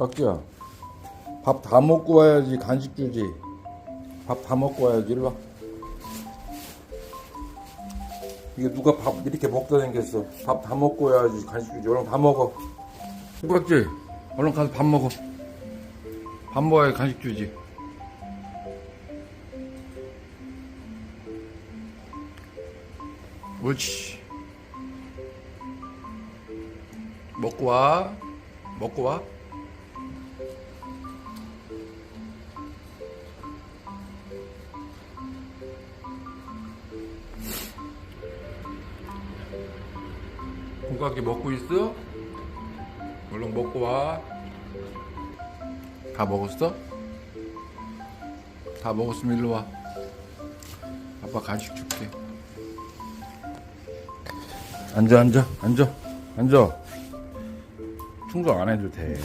깍지야 밥 다 먹고 와야지 간식 주지. 밥 다 먹고 와야지 일로 와. 이게 누가 밥 이렇게 먹다 생겼어. 밥 다 먹고 와야지 간식 주지. 얼른 다 먹어. 깍지? 얼른 가서 밥 먹어. 밥 먹어야 간식 주지. 옳지. 먹고 와. 먹고 와 공각이 먹고 있어? 얼른 먹고 와. 다 먹었어? 다 먹었으면 일로 와. 아빠 간식 줄게. 앉아, 앉아, 앉아, 앉아. 충전 안 해도 돼.